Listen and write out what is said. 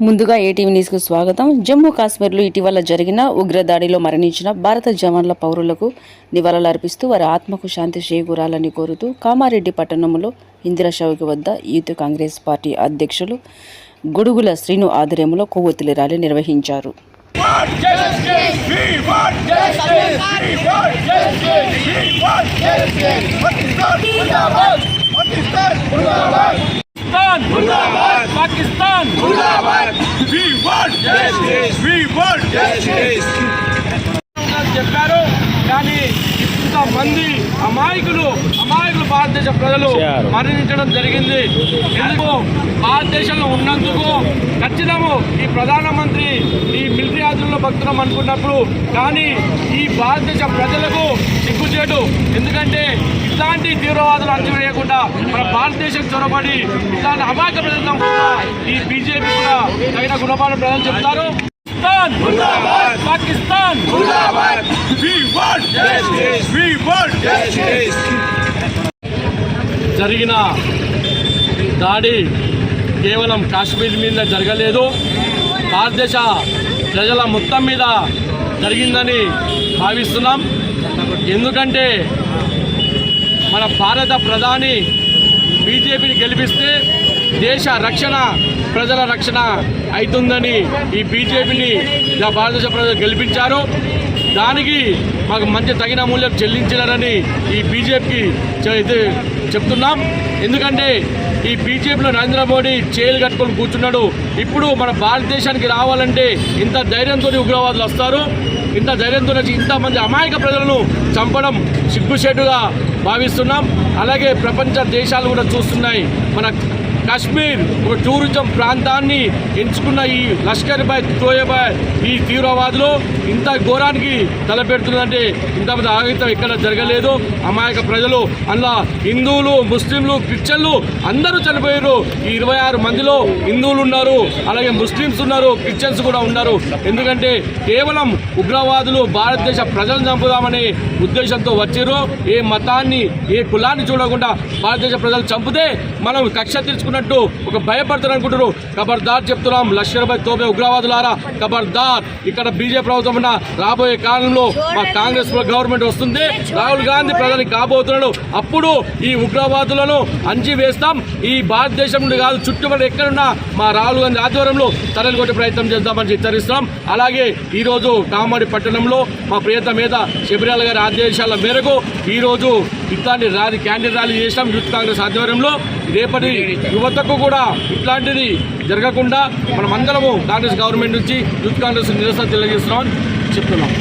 ముందుగా ఏటీవీ న్యూస్కు స్వాగతం. జమ్మూ కాశ్మీర్లో ఇటీవల జరిగిన ఉగ్రదాడిలో మరణించిన భారత జవాన్ల పౌరులకు నివాళులర్పిస్తూ వారి ఆత్మకు శాంతి చేకూరాలని కోరుతూ కామారెడ్డి పట్టణంలో ఇందిరా వద్ద యూత్ కాంగ్రెస్ పార్టీ అధ్యక్షులు గొడుగుల శ్రీను ఆధ్వర్యంలో కొవ్వొత్తుల ర్యాలీ నిర్వహించారు. పాకిస్తాన్! చెప్పారు. కానీ ఇంతమంది అమాయకులు అమాయకులు భారతదేశ ప్రజలు మరణించడం జరిగింది. ఎందుకు? భారతదేశంలో ఉన్నందుకు ఖచ్చితము ఈ ప్రధానమంత్రి ఈ మిలిటరీ ఆధ్వర్యంలో భక్తులం అనుకున్నప్పుడు. కానీ ఈ భారతదేశ ప్రజలకు సిగ్గుచేటు. ఎందుకంటే ఇట్లాంటి తీవ్రవాదులు అంచవేయకుండా మన భారతదేశం చొరబడి ఇట్లాంటి అమాయక ప్రజలను కూడా ఈ బీజేపీ తగిన గుణపాఠం ప్రజలు చెప్తారు. పాకిస్తాన్! పాకిస్తాన్. జరిగిన దాడి కేవలం కాశ్మీర్ మీద జరగలేదు. భారతదేశ ప్రజల మొత్తం మీద జరిగిందని భావిస్తున్నాం. ఎందుకంటే మన భారత ప్రధాని బీజేపీని గెలిపిస్తే దేశ రక్షణ ప్రజల రక్షణ అవుతుందని ఈ బీజేపీని ఇలా భారతదేశ ప్రజలు గెలిపించారు. దానికి మాకు మంచి తగిన మూల్యం చెల్లించినారని ఈ బీజేపీకి ఇది చెప్తున్నాం. ఎందుకంటే ఈ బీజేపీలో నరేంద్ర మోడీ చేలు కట్టుకొని కూర్చున్నాడు. ఇప్పుడు మన భారతదేశానికి రావాలంటే ఇంత ధైర్యంతో ఉగ్రవాదులు వస్తారు. ఇంత ధైర్యంతో ఇంతమంది అమాయక ప్రజలను చంపడం సిగ్గుచేటుగా భావిస్తున్నాం. అలాగే ప్రపంచ దేశాలు కూడా చూస్తున్నాయి. మన కాశ్మీర్ ఒక టూరిజం ప్రాంతాన్ని ఎంచుకున్న ఈ లష్కర్ బాయ్ తోయబాయ్ ఈ తీవ్రవాదులు ఇంత ఘోరానికి తలపెడుతుందంటే ఇంతమంది ఆగితం ఎక్కడ జరగలేదు. అమాయక ప్రజలు అందులో హిందువులు ముస్లింలు క్రిస్టియన్లు అందరూ చనిపోయారు. ఈ ఇరవై ఆరు మందిలో హిందువులు ఉన్నారు. అలాగే ముస్లిమ్స్ ఉన్నారు క్రిస్టియన్స్ కూడా ఉన్నారు. ఎందుకంటే కేవలం ఉగ్రవాదులు భారతదేశ ప్రజలను చంపుదామనే ఉద్దేశంతో వచ్చారు. ఏ మతాన్ని ఏ కులాన్ని చూడకుండా భారతదేశ ప్రజలు చంపితే మనం కక్ష అన్నట్టు ఒక భయపడతారు అనుకుంటారు ఖబర్దార్ చెప్తున్నాం లష్కర్ బై తోబే ఉగ్రవాదులారా. ఖబర్దార్ ఇక్కడ బీజేపీ ప్రభుత్వం ఉన్న రాబోయే కాలంలో మా కాంగ్రెస్ గవర్నమెంట్ వస్తుంది. రాహుల్ గాంధీ ప్రధాని కాబోతున్నాడు. అప్పుడు ఈ ఉగ్రవాదులను అంచి వేస్తాం. ఈ భారతదేశం నుండి కాదు చుట్టుపక్కల ఎక్కడున్నా మా రాహుల్ గాంధీ ఆధ్వర్యంలో తరలి కొట్టే ప్రయత్నం చేద్దామని హెచ్చరిస్తున్నాం. అలాగే ఈరోజు రోజు కామాడి పట్టణంలో మా ప్రియత మీద శబరిలాల్ గారి ఆదేశాల మేరకు ఈరోజు ఇట్లాంటి ర్యాలీ క్యాండిల్ ర్యాలీ చేసినాం యూత్ కాంగ్రెస్ ఆధ్వర్యంలో. రేపటి యువతకు కూడా ఇట్లాంటిది జరగకుండా మనమందరము కాంగ్రెస్ గవర్నమెంట్ నుంచి యూత్ కాంగ్రెస్ నిరసన తెలియజేస్తున్నామని చెప్తున్నాం.